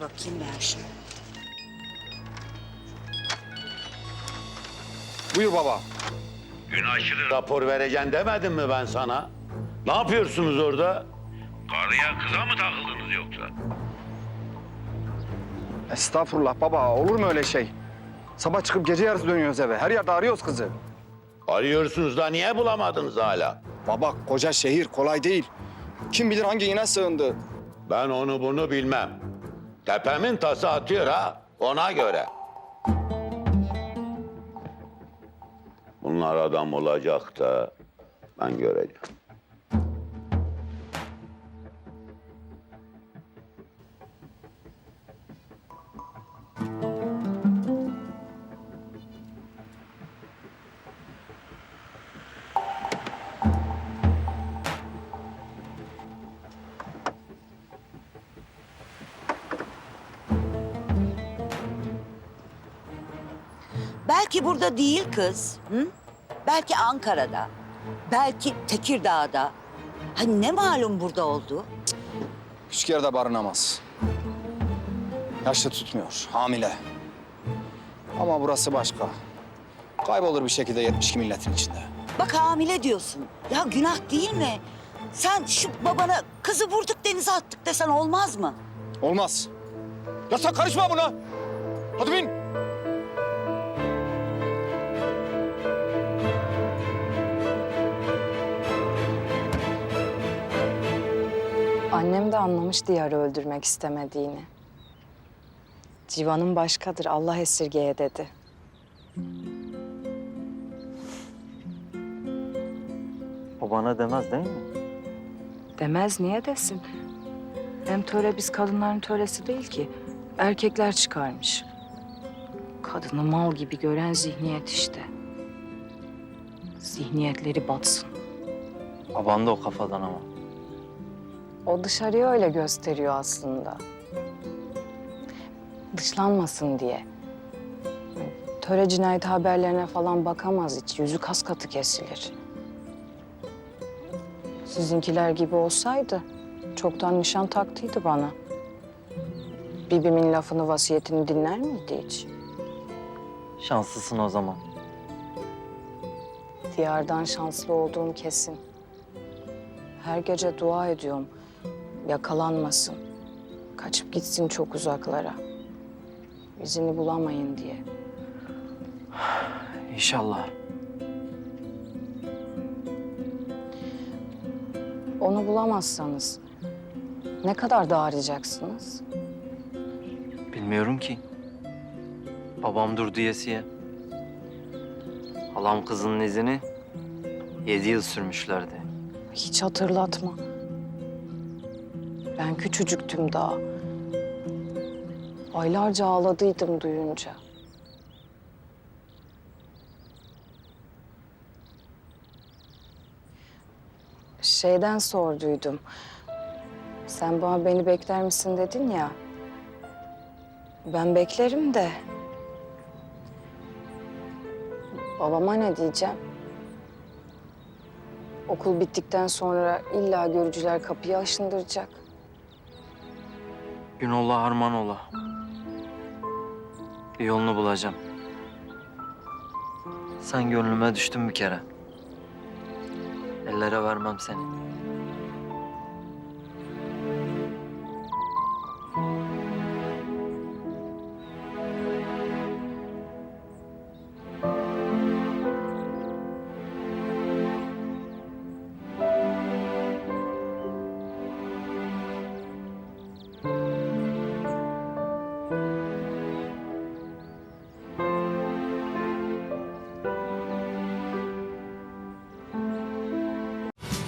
Bakayım ben şuna. Buyur baba. Gün aşırı Rapor vereceksin demedim mi ben sana? Ne yapıyorsunuz orada? karıya kıza mı takıldınız yoksa? Estağfurullah baba olur mu öyle şey? Sabah çıkıp gece yarısı dönüyoruz eve. Her yerde arıyoruz kızı. Arıyorsunuz da niye bulamadınız hala? Baba koca şehir kolay değil. Kim bilir hangi yine sığındı. Ben onu bunu bilmem. Tepemin tası atıyor ha, ona göre. Bunlar adam olacak da ben göreceğim. Belki burada değil kız. Hı? Belki Ankara'da. Belki Tekirdağ'da. Hani ne malum burada oldu? Hiçbir yerde barınamaz. Yaşlı tutmuyor, hamile. Ama burası başka. Kaybolur bir şekilde 72 milletin içinde. Bak hamile diyorsun. Ya günah değil mi? Sen şu babana kızı vurduk denize attık desen olmaz mı? Olmaz. Ya sen karışma buna. Hadi bin. Anlamış Diyar'ı öldürmek istemediğini. Civan'ın başkadır, Allah esirgeye dedi. O bana demez değil mi? Demez niye desin? Hem töre biz kadınların töresi değil ki. Erkekler çıkarmış. Kadını mal gibi gören zihniyet işte. Zihniyetleri batsın. Baban da o kafadan ama. O dışarıya öyle gösteriyor aslında. Dışlanmasın diye. Töre cinayet haberlerine falan bakamaz hiç. Yüzü kas katı kesilir. Sizinkiler gibi olsaydı çoktan nişan taktıydı bana. Bibimin lafını, vasiyetini dinler miydi hiç? Şanslısın o zaman. Diyardan şanslı olduğum kesin. Her gece dua ediyorum. Yakalanmasın. Kaçıp gitsin çok uzaklara. İzini bulamayın diye. İnşallah. Onu bulamazsanız ne kadar daha arayacaksınız? Bilmiyorum ki. Babam dur diyesiye. Halam kızının izini yedi yıl sürmüşlerdi. Hiç hatırlatma. Ben küçücüktüm daha. Aylarca ağladıydım duyunca. Şeyden sorduydum. Sen bana beni bekler misin dedin ya. Ben beklerim de. Babama ne diyeceğim? Okul bittikten sonra illa görücüler kapıyı aşındıracak. Gün ola harman ola. Bir yolunu bulacağım. Sen gönlüme düştün bir kere. Ellere vermem seni.